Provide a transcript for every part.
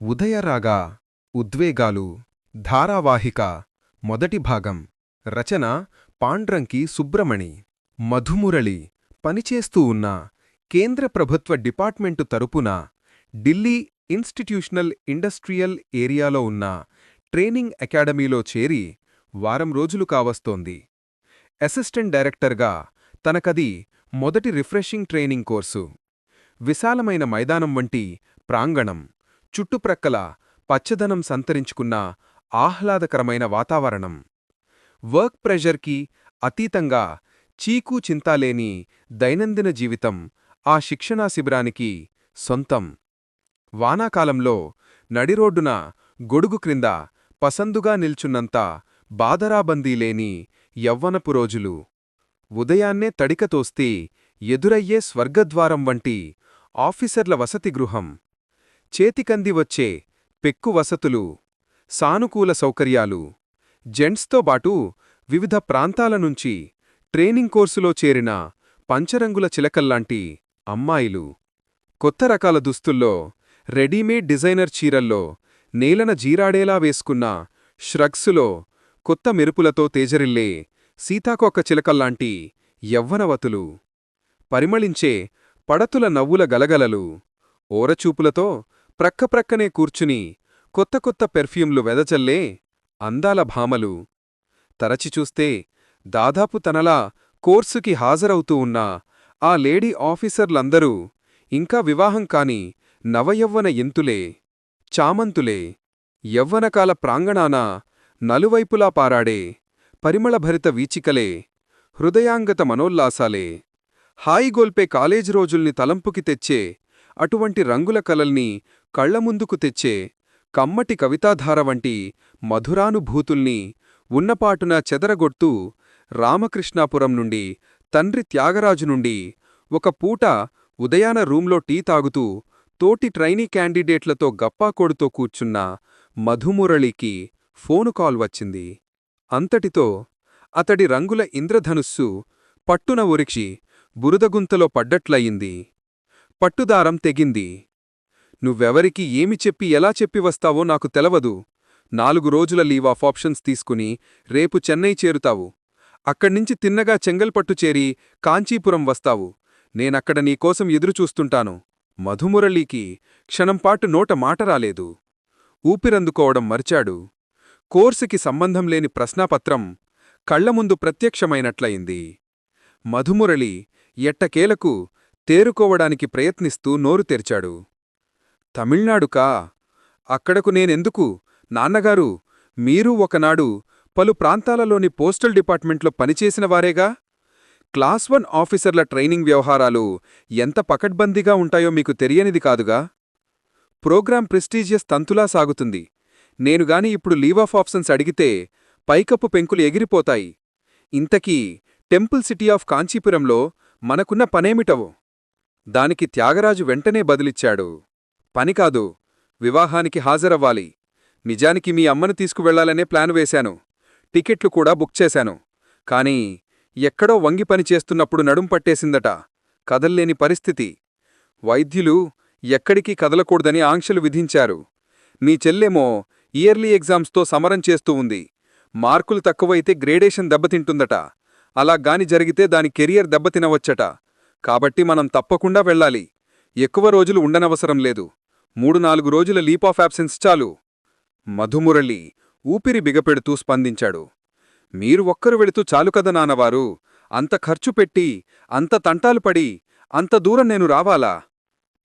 ఉదయరాగా ఉద్వేగాలు ధారావాహిక మొదటి భాగం రచన పాండ్రంకి సుబ్రమణి మధుమురళి పనిచేస్తూ ఉన్న కేంద్ర ప్రభుత్వ డిపార్ట్మెంటు తరపున ఢిల్లీ ఇన్స్టిట్యూషనల్ ఇండస్ట్రియల్ ఏరియాలో ఉన్న ట్రైనింగ్ అకాడమీలో చేరి వారం రోజులు కావస్తోంది. అసిస్టెంట్ డైరెక్టర్గా తనకది మొదటి రిఫ్రెషింగ్ ట్రైనింగ్ కోర్సు. విశాలమైన మైదానం వంటి ప్రాంగణం. చుట్టుప్రక్కల పచ్చదనం సంతరించుకున్న ఆహ్లాదకరమైన వాతావరణం. వర్క్ ప్రెషర్కి అతీతంగా చీకూ చింతాలేని దైనందిన జీవితం ఆ శిక్షణా శిబిరానికి సొంతం. వానాకాలంలో నడిరోడ్డున గొడుగు క్రింద పసందుగా నిల్చున్నంత బాదరాబందీలేని యవ్వనపు రోజులు. ఉదయాన్నే తడికతోస్తే ఎదురయ్యే స్వర్గద్వారం వంటి ఆఫీసర్ల వసతి గృహం చేతికంది వచ్చే పెక్కు వసతులు సానుకూల సౌకర్యాలు జెంట్స్తో బాటు వివిధ ప్రాంతాల నుంచి ట్రైనింగ్ కోర్సులో చేరిన పంచరంగుల చిలకల్లాంటి అమ్మాయిలు. కొత్త రకాల దుస్తుల్లో రెడీమేడ్ డిజైనర్ చీరల్లో నేలన జీరాడేలా వేసుకున్న ష్రగ్సులో కొత్త మెరుపులతో తేజరిల్లే సీతాకొక్క చిలకల్లాంటి యవ్వనవతులు. పరిమళించే పడతుల నవ్వుల గలగలలు ఓరచూపులతో ప్రక్కప్రక్కనే కూర్చుని కొత్త కొత్త పెర్ఫ్యూమ్లు వెదచల్లే అందాల భామలు. తరచి చూస్తే దాదాపు తనలా కోర్సుకి హాజరవుతూ ఉన్న ఆ లేడీ ఆఫీసర్లందరూ ఇంకా వివాహం కాని నవయవ్వన ఎంతులే చామంతులే యవ్వనకాల ప్రాంగణాన నలువైపులా పారాడే పరిమళభరిత వీచికలే హృదయాంగత మనోల్లాసాలే. హాయిగోల్పే కాలేజీ రోజుల్ని తలంపుకి తెచ్చే అటువంటి రంగుల కలల్ని కళ్ళముందుకు తెచ్చే కమ్మటి కవితాధార వంటి మధురానుభూతుల్ని ఉన్నపాటున చెదరగొడుతూ రామకృష్ణాపురం నుండి తండ్రి త్యాగరాజు నుండి ఒక పూట ఉదయాన రూంలో టీ తాగుతూ తోటి ట్రైనీ క్యాండిడేట్లతో గప్పాకోడుతో కూర్చున్న మధుమురళికి ఫోను కాల్ వచ్చింది. అంతటితో అతడి రంగుల ఇంద్రధనుస్సు పట్టున ఒరిక్షి బురదగుంతలో పడ్డట్లయింది. పట్టుదారం తెగింది. నువ్వెవరికి ఏమి చెప్పి ఎలా చెప్పి వస్తావో నాకు తెలవదు. నాలుగు రోజుల లీవ్ ఆఫ్ ఆప్షన్స్ తీసుకుని రేపు చెన్నై చేరుతావు. అక్కడ్నించి తిన్నగా చెంగల్పట్టు చేరి కాంచీపురం వస్తావు. నేనక్కడ నీకోసం ఎదురుచూస్తుంటాను. మధుమురళీకి క్షణంపాటు నోట మాట రాలేదు. ఊపిరందుకోవడం మర్చాడు. కోర్సుకి సంబంధం లేని ప్రశ్నాపత్రం కళ్ళముందు ప్రత్యక్షమైనట్లయింది. మధుమురళి ఎట్టకేలకు తేరుకోవడానికి ప్రయత్నిస్తూ నోరు తెరిచాడు. తమిళనాడుకా? అక్కడకు నేనెందుకు? నాన్నగారు మీరు ఒకనాడు పలు ప్రాంతాలలోని పోస్టల్ డిపార్ట్మెంట్లో పనిచేసినవారేగా క్లాస్ వన్ ఆఫీసర్ల ట్రైనింగ్ వ్యవహారాలు ఎంత పకడ్బందీగా ఉంటాయో మీకు తెలియనిది కాదుగా? ప్రోగ్రాం ప్రెస్టీజియస్ తంతులా సాగుతుంది. నేనుగాని ఇప్పుడు లీవ్ ఆఫ్ ఆప్షన్స్ అడిగితే పైకప్పు పెంకులు ఎగిరిపోతాయి. ఇంతకీ టెంపుల్ సిటీ ఆఫ్ కాంచీపురంలో మనకున్న పనేమిటవో? దానికి త్యాగరాజు వెంటనే బదిలిచ్చాడు. పనికాదు వివాహానికి హాజరవ్వాలి. నిజానికి మీ అమ్మను తీసుకువెళ్ళాలనే ప్లాన్ వేశాను. టికెట్లు కూడా బుక్ చేశాను. కాని ఎక్కడో వంగి పని చేస్తున్నప్పుడు నడుం పట్టేసిందట. కదల్లేని పరిస్థితి. వైద్యులు ఎక్కడికి కదలకూడదని ఆంక్షలు విధించారు. మీ చెల్లెమో ఇయర్లీ ఎగ్జామ్స్తో సమరం చేస్తూ ఉంది. మార్కులు తక్కువైతే గ్రేడేషన్ దెబ్బతింటుందట. అలా గాని జరిగితే దాని కెరియర్ దెబ్బతినవచ్చట. కాబట్టి మనం తప్పకుండా వెళ్ళాలి. ఎక్కువ రోజులు ఉండనవసరం లేదు. మూడు నాలుగు రోజుల లీప్ ఆఫ్ యాబ్సెన్స్ చాలు. మధుమురళి ఊపిరి బిగపెడుతూ స్పందించాడు. మీరు ఒక్కరు వెళుతూ చాలు కదా నాన్నవారు? అంత ఖర్చు పెట్టి అంత తంటాలు పడి అంత దూరం నేను రావాలా?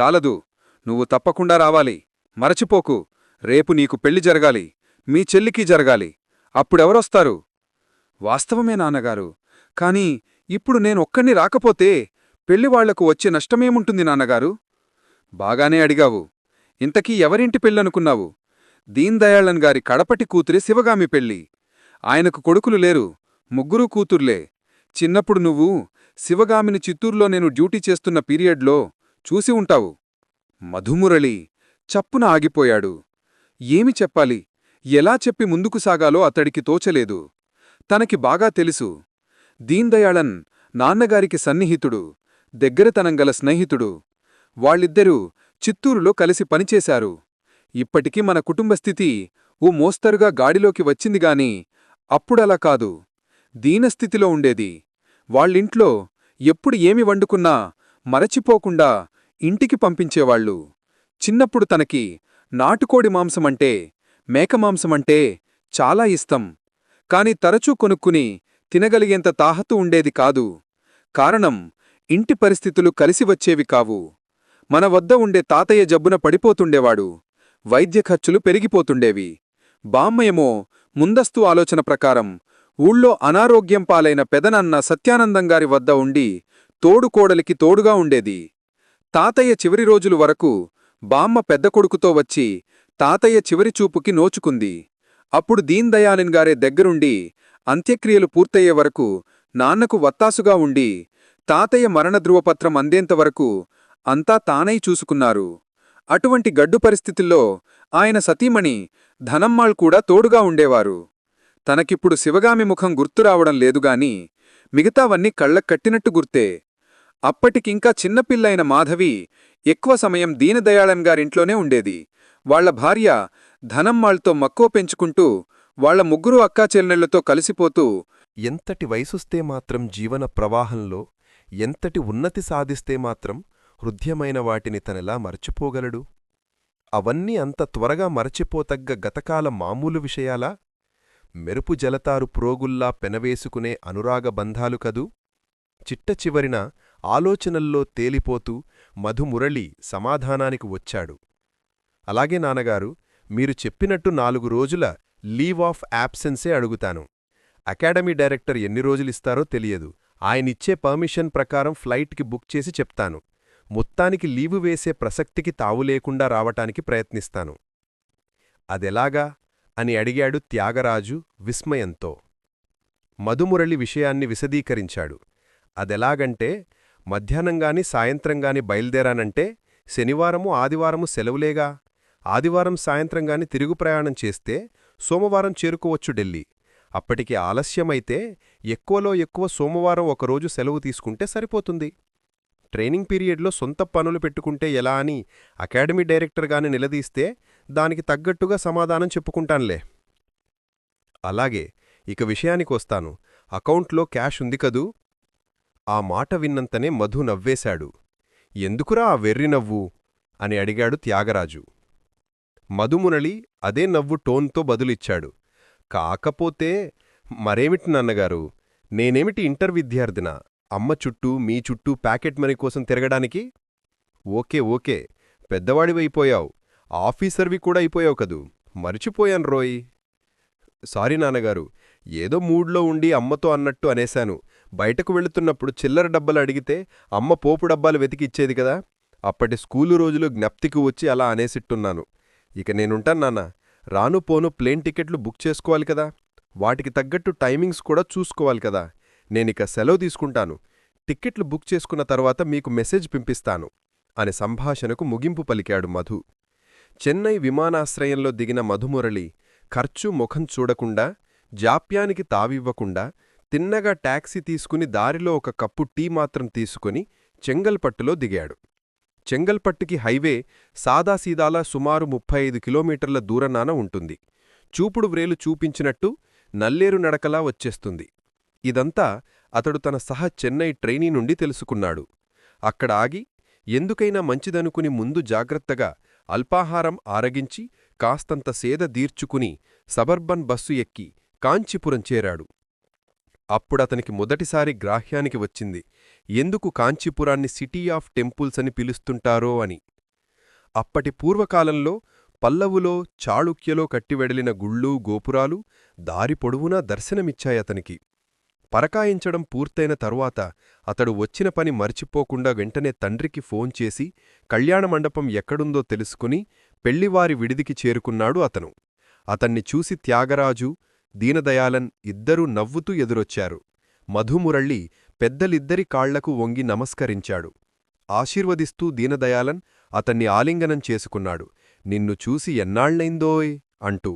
చాలదు నువ్వు తప్పకుండా రావాలి. మరచిపోకు. రేపు నీకు పెళ్ళి జరగాలి. మీ చెల్లికి జరగాలి. అప్పుడెవరొస్తారు? వాస్తవమే నాన్నగారు. కాని ఇప్పుడు నేనొక్కణ్ణి రాకపోతే పెళ్ళివాళ్ళకు వచ్చే నష్టమేముంటుంది నాన్నగారు? బాగానే అడిగావు. ఇంతకీ ఎవరింటి పెళ్ళనుకున్నావు? దీన్దయాళన్ గారి కడపటి కూతురి శివగామి పెళ్ళి. ఆయనకు కొడుకులు లేరు ముగ్గురూ కూతుర్లే. చిన్నప్పుడు నువ్వు శివగామిని చిత్తూరులో నేను డ్యూటీ చేస్తున్న పీరియడ్లో చూసి ఉంటావు. మధుమురళి చప్పున ఆగిపోయాడు. ఏమి చెప్పాలి? ఎలా చెప్పి ముందుకు సాగాలో అతడికి తోచలేదు. తనకి బాగా తెలుసు. దీన్దయాళన్ నాన్నగారికి సన్నిహితుడు దగ్గరతనంగల స్నేహితుడు. వాళ్ళిద్దరూ చిత్తూరులో కలిసి పనిచేశారు. ఇప్పటికీ మన కుటుంబ స్థితి ఓ మోస్తరుగా గాడిలోకి వచ్చిందిగాని అప్పుడలా కాదు. దీనస్థితిలో ఉండేది. వాళ్ళింట్లో ఎప్పుడు ఏమి వండుకున్నా మరచిపోకుండా ఇంటికి పంపించేవాళ్ళు. చిన్నప్పుడు తనకి నాటుకోడి మాంసమంటే మేకమాంసమంటే చాలా ఇష్టం. కాని తరచూ కొనుక్కుని తినగలిగేంత తాహతు ఉండేది కాదు. కారణం ఇంటి పరిస్థితులు కలిసి వచ్చేవి కావు. మన వద్ద ఉండే తాతయ్య జబ్బున పడిపోతుండేవాడు. వైద్య ఖర్చులు పెరిగిపోతుండేవి. బామ్మయేమో ముందస్తు ఆలోచన ప్రకారం ఊళ్ళో అనారోగ్యం పాలైన పెదనన్న సత్యానందంగారి వద్ద ఉండి తోడుకోడలికి తోడుగా ఉండేది. తాతయ్య చివరి రోజులు వరకు బామ్మ పెద్ద కొడుకుతో వచ్చి తాతయ్య చివరి చూపుకి నోచుకుంది. అప్పుడు దీన్ గారే దగ్గరుండి అంత్యక్రియలు పూర్తయ్యే వరకు నాన్నకు వత్తాసుగా ఉండి తాతయ్య మరణ ధృవపత్రం అందేంతవరకు అంతా తానై చూసుకున్నారు. అటువంటి గడ్డు పరిస్థితుల్లో ఆయన సతీమణి ధనమ్మాళ్ కూడా తోడుగా ఉండేవారు. తనకిప్పుడు శివగామి ముఖం గుర్తురావడం లేదుగాని మిగతావన్నీ కళ్ళకు కట్టినట్టు గుర్తే. అప్పటికింకా చిన్నపిల్లైన మాధవి ఎక్కువ సమయం దీనదయాళన్ గారింట్లోనే ఉండేది. వాళ్ళ భార్య ధనమ్మాళ్తో మక్కువ పెంచుకుంటూ వాళ్ళ ముగ్గురు అక్కాచెల్లెళ్ళతో కలిసిపోతూ ఎంతటి వయసుస్తే మాత్రం జీవన ప్రవాహంలో ఎంతటి ఉన్నతి సాధిస్తే మాత్రం హృద్యమైన వాటిని తనెలా మరచిపోగలడు? అవన్నీ అంత త్వరగా మరచిపోతగ్గ గతకాల మామూలు విషయాలా? మెరుపు జలతారు ప్రోగుల్లా పెనవేసుకునే అనురాగ బంధాలు కదూ? చిట్టచివరిన ఆలోచనల్లో తేలిపోతూ మధుమురళి సమాధానానికి వచ్చాడు. అలాగే నాన్నగారు మీరు చెప్పినట్టు నాలుగు రోజుల లీవ్ ఆఫ్ యాబ్సెన్సే అడుగుతాను. అకాడమీ డైరెక్టర్ ఎన్ని రోజులిస్తారో తెలియదు. ఆయనిచ్చే పర్మిషన్ ప్రకారం ఫ్లైట్కి బుక్ చేసి చెప్తాను. మొత్తానికి లీవు వేసే ప్రసక్తికి తావులేకుండా రావటానికి ప్రయత్నిస్తాను. అదెలాగా? అని అడిగాడు త్యాగరాజు విస్మయంతో. మధుమురళి విషయాన్ని విశదీకరించాడు. అదెలాగంటే మధ్యాహ్నంగాని సాయంత్రంగాని బయల్దేరానంటే శనివారము ఆదివారము సెలవులేగా? ఆదివారం సాయంత్రంగాని తిరుగు ప్రయాణం చేస్తే సోమవారం చేరుకోవచ్చు ఢిల్లీ. అప్పటికి ఆలస్యమైతే ఎక్కువలో ఎక్కువ సోమవారం ఒకరోజు సెలవు తీసుకుంటే సరిపోతుంది. ట్రైనింగ్ పీరియడ్లో సొంత పనులు పెట్టుకుంటే ఎలా అని అకాడమీ డైరెక్టర్గానే నిలదీస్తే దానికి తగ్గట్టుగా సమాధానం చెప్పుకుంటాన్లే. అలాగే ఇక విషయానికొస్తాను అకౌంట్లో క్యాష్ ఉంది కదూ? ఆ మాట విన్నంతనే మధు నవ్వేశాడు. ఎందుకురా ఆ వెర్రి నవ్వు? అని అడిగాడు త్యాగరాజు. మధుమునళి అదే నవ్వు టోన్తో బదులిచ్చాడు. కాకపోతే మరేమిటి నన్నగారు? నేనేమిటి ఇంటర్ విద్యార్థినా? అమ్మ చుట్టూ మీ చుట్టూ ప్యాకెట్ మనీ కోసం తిరగడానికి? Okay okay. పెద్దవాడివైపోయావు ఆఫీసర్వి కూడా అయిపోయావు కదూ. మరిచిపోయాను రోయ్. సారీ నాన్నగారు. ఏదో మూడ్లో ఉండి అమ్మతో అన్నట్టు అనేశాను. బయటకు వెళుతున్నప్పుడు చిల్లర డబ్బలు అడిగితే అమ్మ పోపు డబ్బాలు వెతికిచ్చేది కదా. అప్పటి స్కూలు రోజులు జ్ఞప్తికి వచ్చి అలా అనేసిట్టున్నాను. ఇక నేనుంటాను నాన్న. రాను పోను ప్లేన్ టికెట్లు బుక్ చేసుకోవాలి కదా. వాటికి తగ్గట్టు టైమింగ్స్ కూడా చూసుకోవాలి కదా. నేనిక సెలవు తీసుకుంటాను. టిక్కెట్లు బుక్ చేసుకున్న తర్వాత మీకు మెసేజ్ పింపిస్తాను అనే సంభాషణకు ముగింపు పలికాడు మధు. చెన్నై విమానాశ్రయంలో దిగిన మధుమురళి ఖర్చు ముఖం చూడకుండా జాప్యానికి తావివ్వకుండా తిన్నగా టాక్సీ తీసుకుని దారిలో ఒక కప్పు టీ మాత్రం తీసుకుని చెంగల్పట్టులో దిగాడు. చెంగల్పట్టుకి హైవే సాదాసీదాలా సుమారు ముప్పై ఐదు కిలోమీటర్ల దూరనాన ఉంటుంది. చూపుడు వ్రేలు చూపించినట్టు నల్లేరు నడకలా వచ్చేస్తుంది. ఇదంతా అతడు తన సహ చెన్నై ట్రైనీ నుండి తెలుసుకున్నాడు. అక్కడ ఆగి ఎందుకైనా మంచిదనుకుని ముందు జాగ్రత్తగా అల్పాహారం ఆరగించి కాస్తంత సేద దీర్చుకుని సబర్బన్ బస్సు ఎక్కి కాంచీపురం చేరాడు. అప్పుడతనికి మొదటిసారి గ్రాహ్యానికి వచ్చింది. ఎందుకు కాంచీపురాన్ని సిటీ ఆఫ్ టెంపుల్స్ అని పిలుస్తుంటారో అని. అప్పటి పూర్వకాలంలో పల్లవులో చాళుక్యలో కట్టివెడలిన గుళ్ళూ గోపురాలు దారి పొడవునా దర్శనమిచ్చాయతనికి పరకాయించడం పూర్తయిన తరువాత అతడు వచ్చిన పని మర్చిపోకుండా వెంటనే తండ్రికి ఫోన్ చేసి కళ్యాణమండపం ఎక్కడుందో తెలుసుకుని పెళ్ళివారి విడిదికి చేరుకున్నాడు అతను. అతన్ని చూసి త్యాగరాజు దీనదయాలన్ ఇద్దరూ నవ్వుతూ ఎదురొచ్చారు. మధుమురళ్ళి పెద్దలిద్దరి కాళ్ళకు వంగి నమస్కరించాడు. ఆశీర్వదిస్తూ దీనదయాలన్ అతన్ని ఆలింగనం చేసుకున్నాడు. నిన్ను చూసి ఎన్నాళ్ళైందోయ్ అంటూ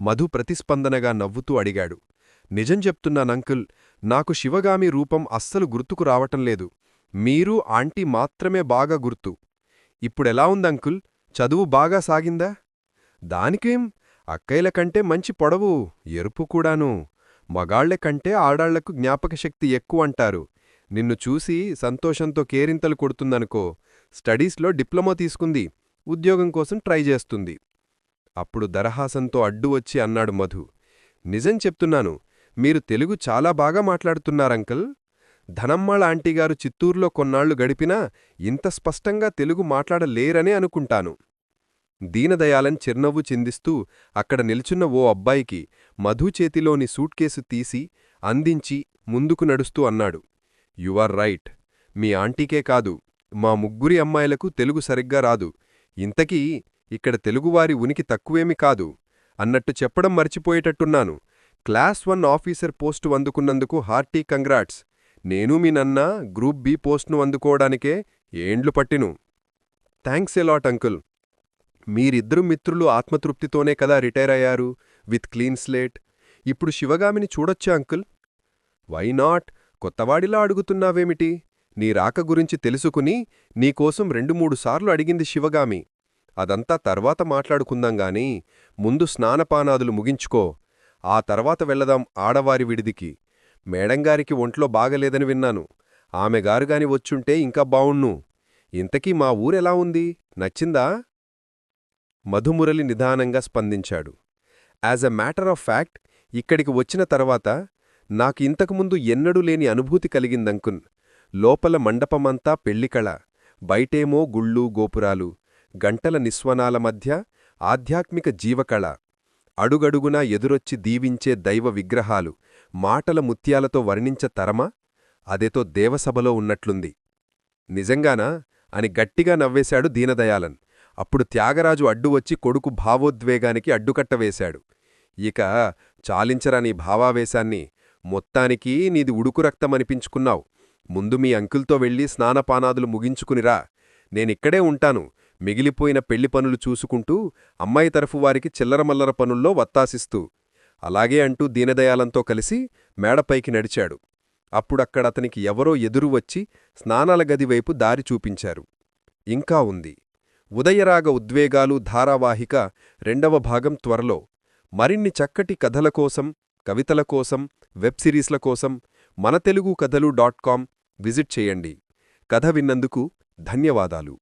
మధు ప్రతిస్పందనగా నవ్వుతూ అడిగాడు. నిజం చెప్తున్నానంకుల్ నాకు శివగామి రూపం అస్సలు గుర్తుకు రావటంలేదు మీరు ఆంటీ మాత్రమే బాగా గుర్తు. ఇప్పుడెలా ఉందంకుల్ చదువు బాగా సాగిందా? దానికేం? అక్కయ్యల కంటే మంచి పొడవు ఎరుపు కూడాను. మగాళ్ళె కంటే ఆడాళ్ళకు జ్ఞాపకశక్తి ఎక్కువంటారు నిన్ను చూసి సంతోషంతో కేరింతలు కొడుతుందనుకో స్టడీస్లో డిప్లొమా తీసుకుంది ఉద్యోగం కోసం ట్రై చేస్తుంది. అప్పుడు దరహాసంతో అడ్డు వచ్చి అన్నాడు మధు. నిజం చెప్తున్నాను మీరు తెలుగు చాలా బాగా మాట్లాడుతున్నారంకల్ ధనమ్మాళ ఆంటీగారు చిత్తూరులో కొన్నాళ్ళు గడిపినా ఇంత స్పష్టంగా తెలుగు మాట్లాడలేరనే అనుకుంటాను. దీనదయాలన్ చిరునవ్వు చిందిస్తూ అక్కడ నిల్చున్న ఓ అబ్బాయికి మధు చేతిలోని సూట్కేసు తీసి అందించి ముందుకు నడుస్తూ అన్నాడు. Your right. మీ ఆంటీకే కాదు మా ముగ్గురి అమ్మాయిలకు తెలుగు సరిగ్గా రాదు. ఇంతకీ ఇక్కడ తెలుగువారి ఉనికి తక్కువేమి కాదు అన్నట్టు చెప్పడం మర్చిపోయేటట్టున్నాను. క్లాస్ వన్ ఆఫీసర్ పోస్టు అందుకున్నందుకు హార్టీ కంగ్రాట్స్. నేను మీ నన్న గ్రూప్ బి పోస్ట్ను అందుకోవడానికే ఏండ్లు పట్టిను. Thanks allot uncle. మీరిద్దరు మిత్రులు ఆత్మతృప్తితోనే కదా రిటైర్ అయ్యారు విత్ క్లీన్ స్లేట్. ఇప్పుడు శివగామిని చూడొచ్చా అంకుల్? Why not? కొత్తవాడిలా అడుగుతున్నావేమిటి? నీ రాక గురించి తెలుసుకుని నీకోసం రెండు మూడు సార్లు అడిగింది శివగామి. అదంతా తర్వాత మాట్లాడుకుందాం గాని ముందు స్నానపానాదులు ముగించుకో. ఆ తర్వాత వెళ్ళదాం ఆడవారి విడిదికి. మేడంగారికి ఒంట్లో బాగలేదని విన్నాను. ఆమెగారుగాని వచ్చుంటే ఇంకా బావుణ్ణు ఇంతకీ మా ఊరెలా ఉంది? నచ్చిందా? మధుమురలి నిదానంగా స్పందించాడు. As a matter of fact ఇక్కడికి వచ్చిన తర్వాత నాకు ఇంతకుముందు ఎన్నడూ లేని అనుభూతి కలిగిందంకున్ లోపల మండపమంతా పెళ్ళికళ బయటేమో గుళ్ళు గోపురాలు గంటల నిస్వనాల మధ్య ఆధ్యాత్మిక జీవకళ. అడుగడుగునా ఎదురొచ్చి దీవించే దైవ విగ్రహాలు మాటల ముత్యాలతో వర్ణించ తరమా అదేతో దేవసభలో ఉన్నట్లుంది. నిజంగానా? అని గట్టిగా నవ్వేశాడు దీనదయాలన్ అప్పుడు త్యాగరాజు అడ్డువచ్చి కొడుకు భావోద్వేగానికి అడ్డుకట్టవేశాడు. ఇక చాలించరా నీ భావావేశాన్ని? మొత్తానికి నీది ఉడుకు రక్తమనిపించుకున్నావు. ముందు మీ అంకుల్తో వెళ్ళి స్నానపానాదులు ముగించుకునిరా. నేనిక్కడే ఉంటాను. మిగిలిపోయిన పెళ్ళి పనులు చూసుకుంటూ అమ్మాయి తరఫు వారికి చిల్లరమల్లర పనుల్లో వత్తాసిస్తూ అలాగే అంటూ దీనదయాలంతో కలిసి మేడపైకి నడిచాడు. అప్పుడక్కడతనికి ఎవరో ఎదురు వచ్చి స్నానాల గదివైపు దారి చూపించారు. ఇంకా ఉంది. ఉదయరాగ ఉద్వేగాలు ధారావాహిక రెండవ భాగం త్వరలో. మరిన్ని చక్కటి కథల కోసం కవితల కోసం వెబ్ సిరీస్ల కోసం మన తెలుగు కథలు డాట్ కాం విజిట్ చేయండి. కథ విన్నందుకు ధన్యవాదాలు.